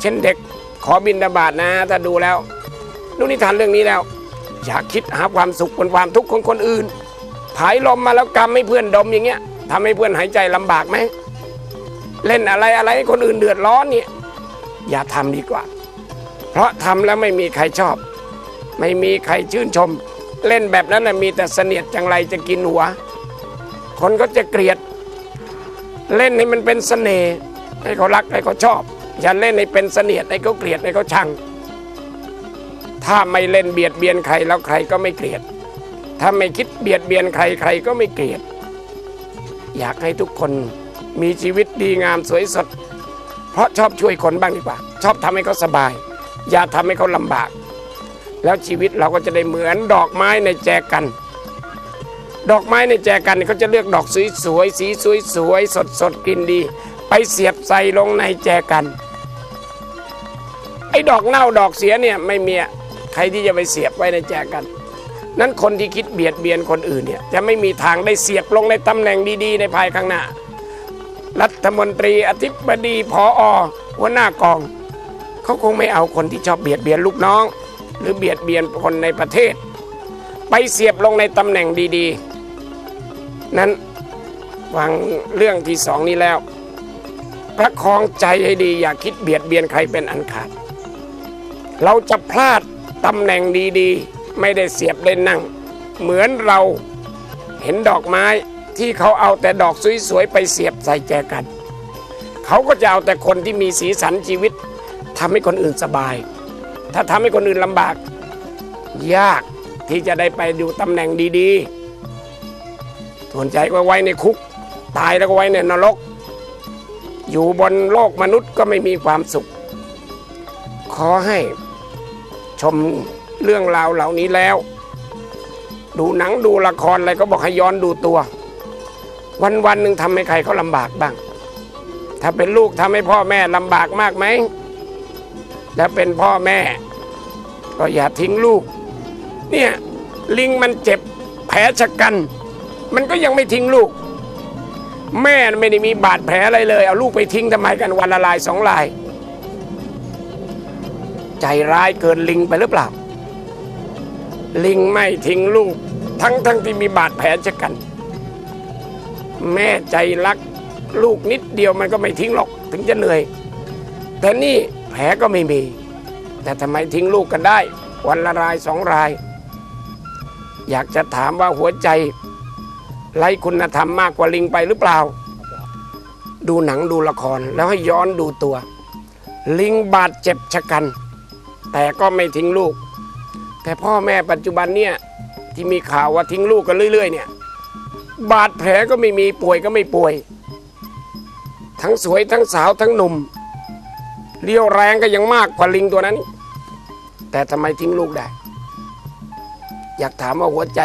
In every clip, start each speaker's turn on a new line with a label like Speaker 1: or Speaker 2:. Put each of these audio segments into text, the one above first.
Speaker 1: เช่นเด็กขอบินดาบาตนะ ถ้าดูแล้วดูนิทานเรื่องนี้แล้ว อย่าคิดหาความสุขบนความทุกข์ของคนอื่น ผายลมมาแล้วกำให้เพื่อนดมอย่างเงี้ยทำให้เพื่อนหายใจลำบากไหม เล่นอะไรอะไรให้คนอื่นเดือดร้อนเนี่ยอย่าทำดีกว่า เพราะทำแล้วไม่มีใครชอบ ไม่มีใครชื่นชม เล่นแบบนั้นนะมีแต่เสนียดจังไรจะกินหัว คนก็จะเกลียด เล่นให้มันเป็นเสน่ห์ให้เขารักให้เขาชอบ อย่าเล่นให้เป็นเสนียดให้เขาเกลียดให้เขาชัง ถ้าไม่เล่นเบียดเบียนใครแล้วใครก็ไม่เกลียด ถ้าไม่คิดเบียดเบียนใครใครก็ไม่เกลียด อยากให้ทุกคนมีชีวิตดีงามสวยสด เพราะชอบช่วยคนบ้างดีกว่า ชอบทำให้เขาสบาย อย่าทำให้เขาลำบาก แล้วชีวิตเราก็จะได้เหมือนดอกไม้ในแจกัน ดอกไม้ในแจกันเขาจะเลือกดอกสวยๆสีสวยๆสดๆกลิ่นดี ไปเสียบใส่ลงในแจกันไอ้ดอกเน่าดอกเสียเนี่ยไม่มีใครที่จะไปเสียบไว้ในแจกันนั้นคนที่คิดเบียดเบียนคนอื่นเนี่ยจะไม่มีทางได้เสียบลงในตำแหน่งดีๆ ในภายข้างหน้า รัฐมนตรีอธิบดีพออหัวหน้ากอง เขาคงไม่เอาคนที่ชอบเบียดเบียนลูกน้อง หรือเบียดเบียนคนในประเทศ ไปเสียบลงในตำแหน่งดีๆ นั้นฟังเรื่องที่สองนี้แล้ว ประคองใจให้ดี อย่าคิดเบียดเบียนใครเป็นอันขาด เราจะพลาดตำแหน่งดีๆ ไม่ได้เสียบได้นั่ง เหมือนเราเห็นดอกไม้ที่เขาเอาแต่ดอกสวยๆไปเสียบใส่แจกัน เขาก็จะเอาแต่คนที่มีสีสันชีวิตทำให้คนอื่นสบาย ถ้าทำให้คนอื่นลำบาก ยากที่จะได้ไปอยู่ตำแหน่งดีๆส่วนใจก็ไว้ในคุก ตายแล้วก็ไว้ในนรก อยู่บนโลกมนุษย์ก็ไม่มีความสุข ขอให้ชมเรื่องราวเหล่านี้แล้ว ดูหนังดูละครอะไรก็บอกให้ย้อนดูตัว วันวันหนึ่งทำให้ใครเขาลำบากบ้าง ถ้าเป็นลูกทำให้พ่อแม่ลำบากมากไหมและเป็นพ่อแม่ ก็อย่าทิ้งลูก เนี่ยลิงมันเจ็บแผลชะกัน มันก็ยังไม่ทิ้งลูก แม่ไม่ได้มีบาดแผลอะไรเลย เอาลูกไปทิ้งทำไมกันวันละลายสองลาย ใจร้ายเกินลิงไปหรือเปล่า ลิงไม่ทิ้งลูก ทั้งทั้งที่มีบาดแผลชะกัน แม่ใจรักลูกนิดเดียวมันก็ไม่ทิ้งหรอกถึงจะเหนื่อย แต่นี่แผลก็ไม่มี แต่ทำไมทิ้งลูกกันได้ วันละรายสองราย อยากจะถามว่าหัวใจ ไร้คุณธรรมมากกว่าลิงไปหรือเปล่า ดูหนังดูละครแล้วให้ย้อนดูตัว ลิงบาดเจ็บชะกัน แต่ก็ไม่ทิ้งลูก แต่พ่อแม่ปัจจุบันเนี่ยที่มีข่าวว่าทิ้งลูกกันเรื่อย ๆ เนี่ย บาดแผลก็ไม่มีป่วยก็ไม่ป่วย ทั้งสวยทั้งสาวทั้งหนุ่มเลี้ยวแรงก็ยังมากกว่าลิงตัวนั้น แต่ทำไมทิ้งลูกได้ อยากถามว่าหัวใจ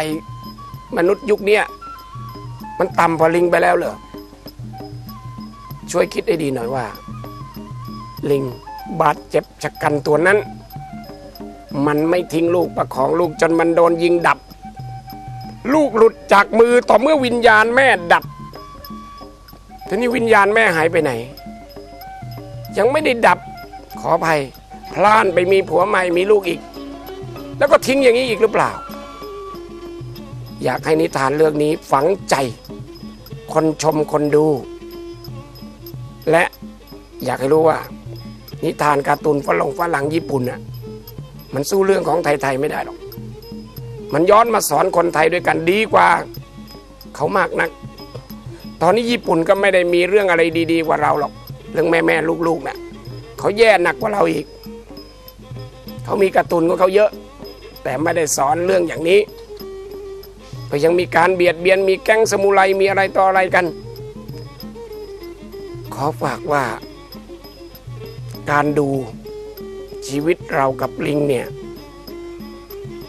Speaker 1: มนุษย์ยุคนี้ มันต่ำกว่าลิงไปแล้วเหรอช่วยคิดให้ดีหน่อยว่า ลิงบาดเจ็บชะกันตัวนั้น มันไม่ทิ้งลูกประคองลูกจนมันโดนยิงดับ ลูกหลุดจากมือต่อเมื่อวิญญาณแม่ดับทีนี้วิญญาณแม่หายไปไหน ยังไม่ได้ดับขออภัย พลานไปมีผัวใหม่มีลูกอีก แล้วก็ทิ้งอย่างนี้อีกหรือเปล่า อยากให้นิทานเรื่องนี้ฝังใจ คนชมคนดู และอยากให้รู้ว่า นิทานการ์ตูนฝรั่งฝรั่งญี่ปุ่นน่ะมันสู้เรื่องของไทยๆไม่ได้หรอก มันย้อนมาสอนคนไทยด้วยกันดีกว่าเขามากนัก ตอนนี้ญี่ปุ่นก็ไม่ได้มีเรื่องอะไรดีๆกว่าเราหรอก เรื่องแม่แม่ลูกๆนะ่ะเขาแย่หนักกว่าเราอีก เขามีการ์ตูนของเขาเยอะ แต่ไม่ได้สอนเรื่องอย่างนี้ ก็ยังมีการเบียดเบียนมีแก๊งสมุไรมีอะไรต่ออะไรกัน ขอฝากว่า การดูชีวิตเรากับลิงเนี่ย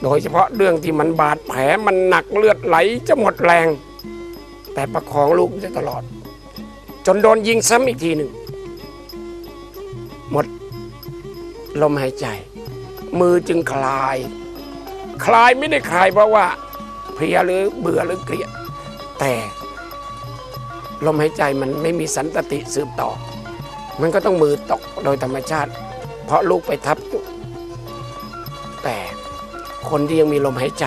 Speaker 1: โดยเฉพาะเรื่องที่มันบาดแผลมันหนักเลือดไหลจะหมดแรง แต่ประคองลูกจะตลอด จนโดนยิงซ้ำอีกทีหนึ่ง หมดลมหายใจ มือจึงคลาย คลายไม่ได้คลายเพราะว่า เพลียหรือเบื่อหรือเกลียด แต่ลมหายใจมันไม่มีสันตติสืบต่อ มันก็ต้องมือตกโดยธรรมชาติ เพราะลูกไปทับ แต่คนที่ยังมีลมหายใจ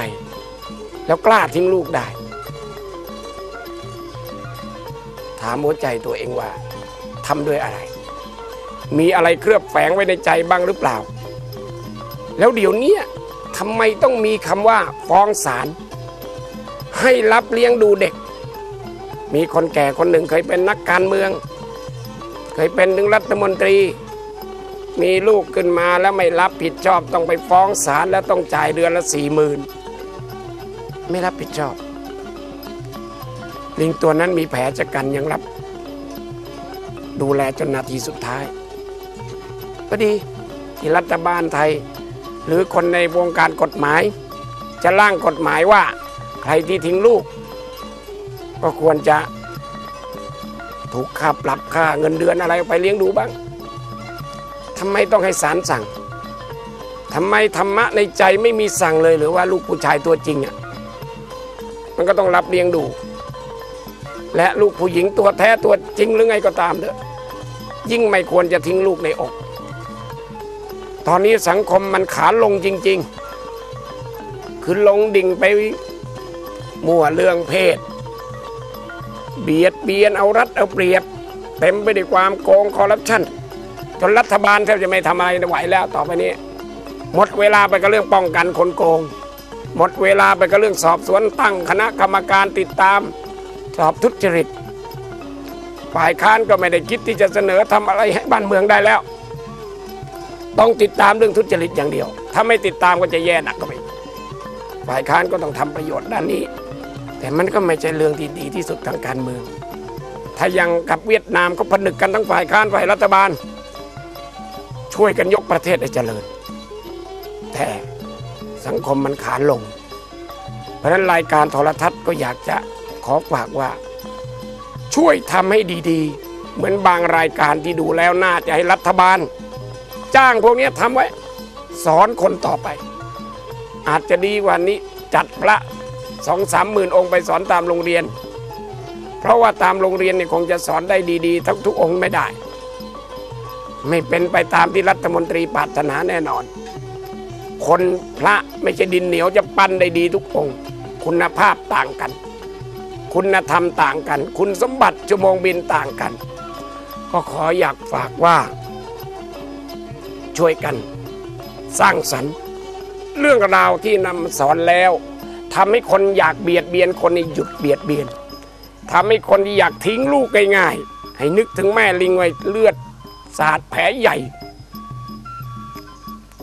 Speaker 1: แล้วกล้าทิ้งลูกได้ ถามหัวใจตัวเองว่าทำด้วยอะไร มีอะไรเคลือบแฝงไว้ในใจบ้างหรือเปล่า แล้วเดี๋ยวนี้ทำไมต้องมีคำว่าฟ้องศาล ให้รับเลี้ยงดูเด็ก มีคนแก่คนหนึ่งเคยเป็นนักการเมือง เคยเป็นถึงรัฐมนตรี มีลูกขึ้นมาแล้วไม่รับผิดชอบต้องไปฟ้องศาลแล้วต้องจ่ายเดือนละสี่หมื่นไม่รับผิดชอบ ลิงตัวนั้นมีแผลชะกันยังรับ ดูแลจนนาทีสุดท้ายก็ดีที่รัฐบาลไทย หรือคนในวงการกฎหมาย จะร่างกฎหมายว่า ใครที่ทิ้งลูก ก็ควรจะถูกค่าปรับค่าเงินเดือนอะไรไปเลี้ยงดูบ้างทำไมต้องให้ศาลสั่งทำไมธรรมะในใจไม่มีสั่งเลยหรือว่าลูกผู้ชายตัวจริงอะมันก็ต้องรับเลี้ยงดู และลูกผู้หญิงตัวแท้ตัวจริงหรือไงก็ตามเถอะยิ่งไม่ควรจะทิ้งลูกในอก ตอนนี้สังคมมันขาลงจริง ๆ คือลงดิ่งไป มั่วเรื่องเพศ เบียดเบียนเอารัดเอาเปรียบ เต็มไปด้วยความโกงคอร์รัปชันจนรัฐบาลแทบจะไม่ทำอะไรไหวแล้วต่อไปนี้ หมดเวลาไปกับเรื่องป้องกันคนโกง หมดเวลาไปกับเรื่องสอบสวนตั้งคณะกรรมการติดตาม สอบทุจริต ฝ่ายค้านก็ไม่ได้คิดที่จะเสนอทำอะไรให้บ้านเมืองได้แล้ว ต้องติดตามเรื่องทุจริตอย่างเดียว ถ้าไม่ติดตามก็จะแย่หนักก็ไปฝ่ายค้านก็ต้องทำประโยชน์ด้านนี้ แต่มันก็ไม่ใช่เรื่องที่ดีที่สุดทางการเมือง ถ้ายังกับเวียดนามก็ผนึกกันทั้งฝ่ายค้านฝ่ายรัฐบาล ช่วยกันยกประเทศให้เจริญ แต่สังคมมันขานลง เพราะฉะนั้นรายการโทรทัศน์ก็อยากจะขอฝากว่า ช่วยทำให้ดีๆ เหมือนบางรายการที่ดูแล้วน่าจะให้รัฐบาล จ้างพวกนี้ทำไว้ สอนคนต่อไป อาจจะดีกว่านี้จัดพระ สองสามหมื่นองค์ไปสอนตามโรงเรียน เพราะว่าตามโรงเรียนเนี่ยคงจะสอนได้ดีๆทั้งทุกองค์ไม่ได้ ไม่เป็นไปตามที่รัฐมนตรีปรารถนาแน่นอน คนพระไม่ใช่ดินเหนียวจะปั้นได้ดีทุกองค์ คุณภาพต่างกัน คุณธรรมต่างกัน คุณสมบัติชั่วโมงบินต่างกัน ก็ขออยากฝากว่า ช่วยกัน สร้างสรรค์เรื่องราวที่นำมาสอนแล้ว ทำให้คนอยากเบียดเบียนคนให้หยุดเบียดเบียนทำให้คนที่อยากทิ้งลูกง่ายๆให้นึกถึงแม่ลิงไว้เลือดสาดแผลใหญ่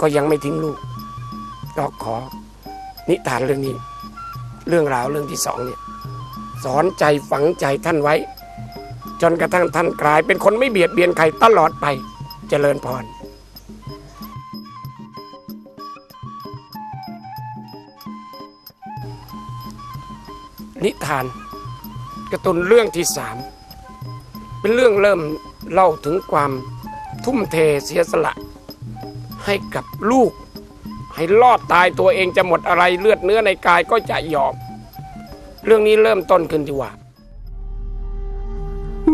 Speaker 1: ก็ยังไม่ทิ้งลูกก็ขอนิทานเรื่องนี้ เรื่องราวเรื่องที่สองเนี่ยสอนใจฝังใจท่านไว้ จนกระทั่งท่านกลายเป็นคนไม่เบียดเบียนใครตลอดไปเจริญพร นิทานกร์ตูนเรื่องที่สามเป็นเรื่องเริ่มเล่าถึงความทุ่มเทเสียสละ ให้กับลูก ให้รอดตายตัวเองจะหมดอะไรเลือดเนื้อในกายก็จะยอม เรื่องนี้เริ่มต้นขึ้นที่ว่า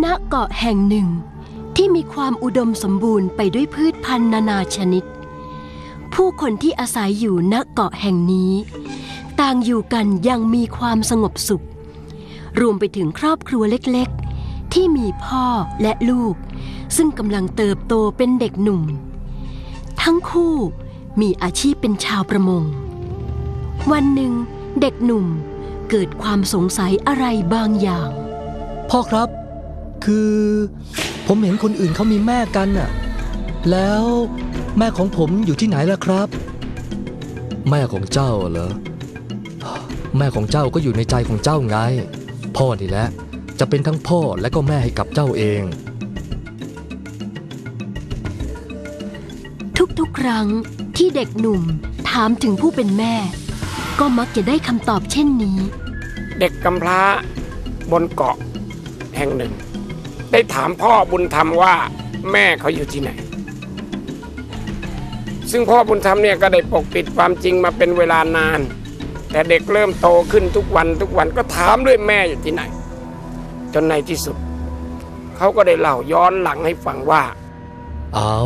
Speaker 2: ณเกาะแห่งหนึ่งที่มีความอุดมสมบูรณ์ไปด้วยพืชพันธุ์นานาชนิด ผู้คนที่อาศัยอยู่ณเกาะแห่งนี้ ต่างอยู่กันอยังมีความสงบสุข รวมไปถึงครอบครัวเล็กๆ ที่มีพ่อและลูก ซึ่งกำลังเติบโตเป็นเด็กหนุ่ม ทั้งคู่มีอาชีพเป็นชาวประมง วันหนึ่งเด็กหนุ่มเกิดความสงสัยอะไรบางอย่าง
Speaker 3: พ่อครับ คือผมเห็นคนอื่นเขามีแม่กันน่ะ แล้วแม่ของผมอยู่ที่ไหนล่ะครับ แม่ของเจ้าเหรอ แม่ของเจ้าก็อยู่ในใจของเจ้าไง พ่อนี่แหละ จะเป็นทั้งพ่อและก็แม่ให้กับเจ้าเอง
Speaker 2: ทุกๆ ครั้งที่เด็กหนุ่มถามถึงผู้เป็นแม่ ก็มักจะได้คำตอบเช่นนี้
Speaker 1: เด็กกำพร้าบนเกาะแห่งหนึ่ง ได้ถามพ่อบุญธรรมว่าแม่เขาอยู่ที่ไหน ซึ่งพ่อบุญธรรมเนี่ยก็ได้ปกปิดความจริงมาเป็นเวลานาน แต่เด็กเริ่มโตขึ้นทุกวันทุกวันก็ถามด้วยแม่อยู่ที่ไหน จนในที่สุด เขาก็ได้เล่าย้อนหลังให้ฟังว่า
Speaker 3: เอา